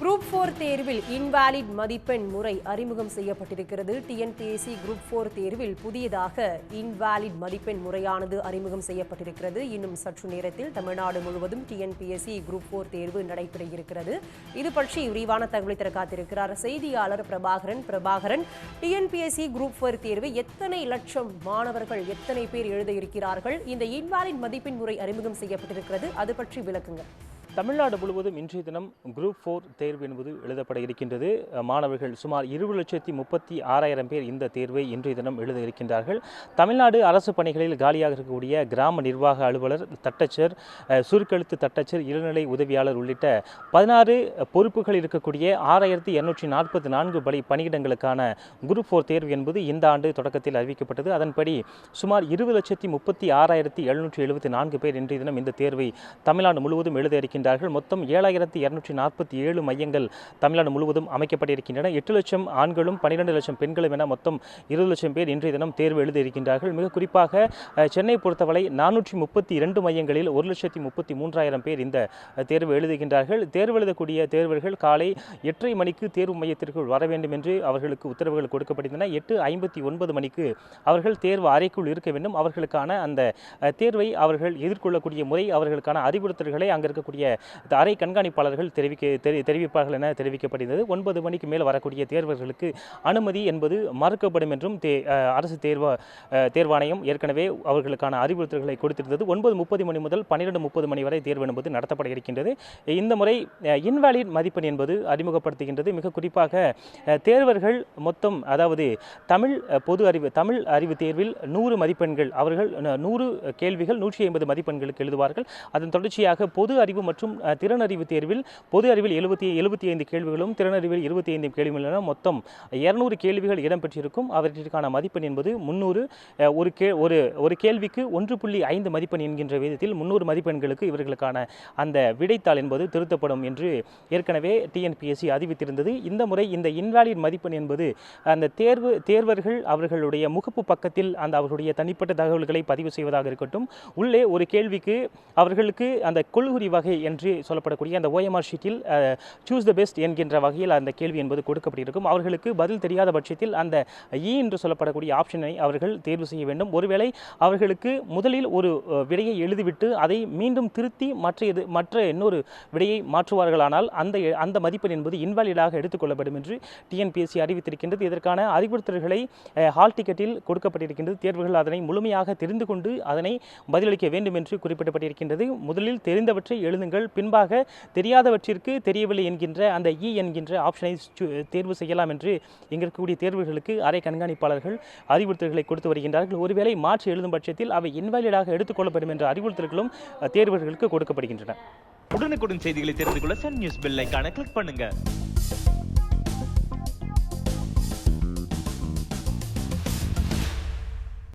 Group four தேர்வில் invalid மதிப்பெண் முறை அறிமுகம் செய்யப்பட்டிருக்கிறது. டிஎன்பிஎஸ்சி குரூப் ஃபோர் தேர்வில் புதியதாக இன்வாலிட் மதிப்பெண் முறையானது அறிமுகம் செய்யப்பட்டிருக்கிறது. இன்னும் சற்று நேரத்தில் தமிழ்நாடு முழுவதும் டிஎன்பிஎஸ்சி குரூப் ஃபோர் தேர்வு நடைபெற இருக்கிறது இது பற்றி விரிவான தகவலை தர காத்திருக்கிறார் செய்தியாளர் Prabhakaran. Prabhakaran TNPSC group four தேர்வு எத்தனை லட்சம் மாணவர்கள் எத்தனை பேர் எழுத இருக்கிறார்கள்? இந்த இன்வாலிட் மதிப்பெண் முறை அறிமுகம் செய்யப்பட்டிருக்கிறது. அது பற்றி விளக்குங்கள். தமிழ்நாடு முழுவதும் இன்றைய தினம் குரூப் ஃபோர் தேர்வு என்பது எழுதப்பட இருக்கின்றது. மாணவர்கள் சுமார் இருபது லட்சத்தி முப்பத்தி ஆறாயிரம் பேர் இந்த தேர்வை இன்றைய தினம் எழுத இருக்கின்றார்கள். தமிழ்நாடு அரசு பணிகளில் காலியாக இருக்கக்கூடிய கிராம நிர்வாக அலுவலர் தட்டச்சர் சுருக்கெழுத்து தட்டச்சர் இளநிலை உதவியாளர் உள்ளிட்ட பதினாறு பொறுப்புகள் இருக்கக்கூடிய ஆறாயிரத்தி இரநூற்றி நாற்பத்தி நான்கு பலி பணியிடங்களுக்கான குரூப் ஃபோர் தேர்வு என்பது இந்த ஆண்டு தொடக்கத்தில் அறிவிக்கப்பட்டது. அதன்படி சுமார் இருபது லட்சத்தி முப்பத்தி ஆறாயிரத்தி எழுநூற்றி எழுபத்தி நான்கு பேர் இன்றைய தினம் இந்த தேர்வை தமிழ்நாடு முழுவதும் எழுத இருக்கின்றார்கள் மொத்தம் ஏழாயிரத்தி இருநூற்றி நாற்பத்தி ஏழு மையங்கள் தமிழ்நாடு முழுவதும் அமைக்கப்பட்டிருக்கின்றன. எட்டு லட்சம் ஆண்களும் பன்னிரெண்டு லட்சம் பெண்களும் என மொத்தம் இருபது லட்சம் பேர் இன்றைய தினம் தேர்வு எழுதியிருக்கின்றார்கள். மிக குறிப்பாக சென்னை பொறுத்தவரை நானூற்றி முப்பத்தி இரண்டு மையங்களில் ஒரு லட்சத்தி முப்பத்தி மூன்றாயிரம் பேர் இந்த தேர்வு எழுதுகின்றார்கள். தேர்வு எழுதக்கூடிய தேர்வர்கள் காலை எட்டரை மணிக்கு தேர்வு மையத்திற்குள் வர வேண்டும் என்று அவர்களுக்கு உத்தரவுகள் கொடுக்கப்பட்டிருந்தன. எட்டு ஐம்பத்தி ஒன்பது மணிக்கு அவர்கள் தேர்வு அறைக்குள் இருக்க வேண்டும். அவர்களுக்கான அந்த தேர்வை அவர்கள் எதிர்கொள்ளக்கூடிய முறை அவர்களுக்கான அறிவுறுத்தல்களை அங்கே இருக்கக்கூடிய இந்த அறை கண்காணிப்பாளர்கள் தெரிவிக்க தெரி தெரிவிப்பார்கள் என தெரிவிக்கப்பட்டிருந்தது ஒன்பது மணிக்கு மேல் வரக்கூடிய தேர்வர்களுக்கு அனுமதி என்பது மறுக்கப்படும் என்றும் தே அரசு தேர்வா தேர்வாணையம் ஏற்கனவே அவர்களுக்கான அறிவுறுத்தல்களை கொடுத்திருந்தது. ஒன்பது முப்பது மணி முதல் பன்னிரெண்டு முப்பது மணி வரை தேர்வு என்பது நடத்தப்பட இருக்கின்றது. இந்த முறை இன்வாலிட் மதிப்பெண் என்பது அறிமுகப்படுத்துகின்றது. மிக குறிப்பாக தேர்வர்கள் மொத்தம் அதாவது தமிழ் பொது அறிவு தமிழ் அறிவு தேர்வில் நூறு மதிப்பெண்கள் அவர்கள் நூறு கேள்விகள் நூற்றி ஐம்பது மதிப்பெண்களுக்கு எழுதுவார்கள். அதன் தொடர்ச்சியாக பொது அறிவு மற்றும் மற்றும் திறனறிவு தேர்வில் பொது அறிவில் எழுபத்தி எழுபத்தி ஐந்து கேள்விகளும் திறனறிவில் இருபத்தி ஐந்து கேள்விகள் என மொத்தம் இரநூறு கேள்விகள் இடம்பெற்றிருக்கும். அவற்றிற்கான மதிப்பெண் என்பது முன்னூறு ஒரு கே ஒரு ஒரு கேள்விக்கு ஒன்று புள்ளி ஐந்து மதிப்பெண் என்கின்ற விதத்தில் முன்னூறு மதிப்பெண்களுக்கு இவர்களுக்கான அந்த விடைத்தாள் என்பது திருத்தப்படும் என்று ஏற்கனவே டிஎன்பிஎஸ்சி அறிவித்திருந்தது. இந்த முறை இந்த இன்வாலிட் மதிப்பெண் என்பது அந்த தேர்வு தேர்வர்கள் அவர்களுடைய முகப்பு பக்கத்தில் அந்த அவர்களுடைய தனிப்பட்ட தகவல்களை பதிவு செய்வதாக இருக்கட்டும். உள்ளே ஒரு கேள்விக்கு அவர்களுக்கு அந்த கொள்குறி வகை என்று சொல்லப்படக்கூடிய அந்த ஓஎம்ஆர் ஷீட்டில் சூஸ் த பெஸ்ட் என்கின்ற வகையில் அந்த கேள்வி என்பது கொடுக்கப்பட்டிருக்கும். அவர்களுக்கு பதில் தெரியாத பட்சத்தில் அந்த இ என்று சொல்லப்படக்கூடிய ஆப்ஷனை அவர்கள் தேர்வு செய்ய வேண்டும். ஒருவேளை அவர்களுக்கு முதலில் ஒரு விடையை எழுதிவிட்டு அதை மீண்டும் திருத்தி மற்ற இது மற்ற இன்னொரு விடையை மாற்றுவார்களானால் அந்த அந்த மதிப்பெண் என்பது இன்வாலிடாக எடுத்துக்கொள்ளப்படும் என்று டிஎன்பிஎஸ்சி அறிவித்திருக்கின்றது. இதற்கான அறிவுறுத்தல்களை ஹால் டிக்கெட்டில் கொடுக்கப்பட்டிருக்கின்றது. தேர்வுகள் அதனை முழுமையாக தெரிந்து கொண்டு அதனை பதிலளிக்க வேண்டும் என்று குறிப்பிடப்பட்டிருக்கின்றது. முதலில் தெரிந்தவற்றை எழுதுங்கள். பின்பாக தெரியாதவற்றிற்கு தெரியவில்லை என்கின்ற அந்த இ என்கின்ற ஆப்ஷனை தேர்வு செய்யலாம் என்று இருக்கக்கூடிய தேர்வுகளுக்கு அறை கண்காணிப்பாளர்கள் அறிவுறுத்தல்களை கொடுத்து வருகின்றார்கள். ஒருவேளை மாற்றி எழுதும் பட்சத்தில் அவை இன்வாலிடாக எடுத்துக்கொள்ளப்படும் என்ற அறிவுறுத்தல்களும் தேர்வர்களுக்கு கொடுக்கப்படுகின்றன. உடனுக்குடன் செய்திகளை தெரிந்து கொள்ள சன் நியூஸ் பெல் கிளிக் பண்ணுங்க.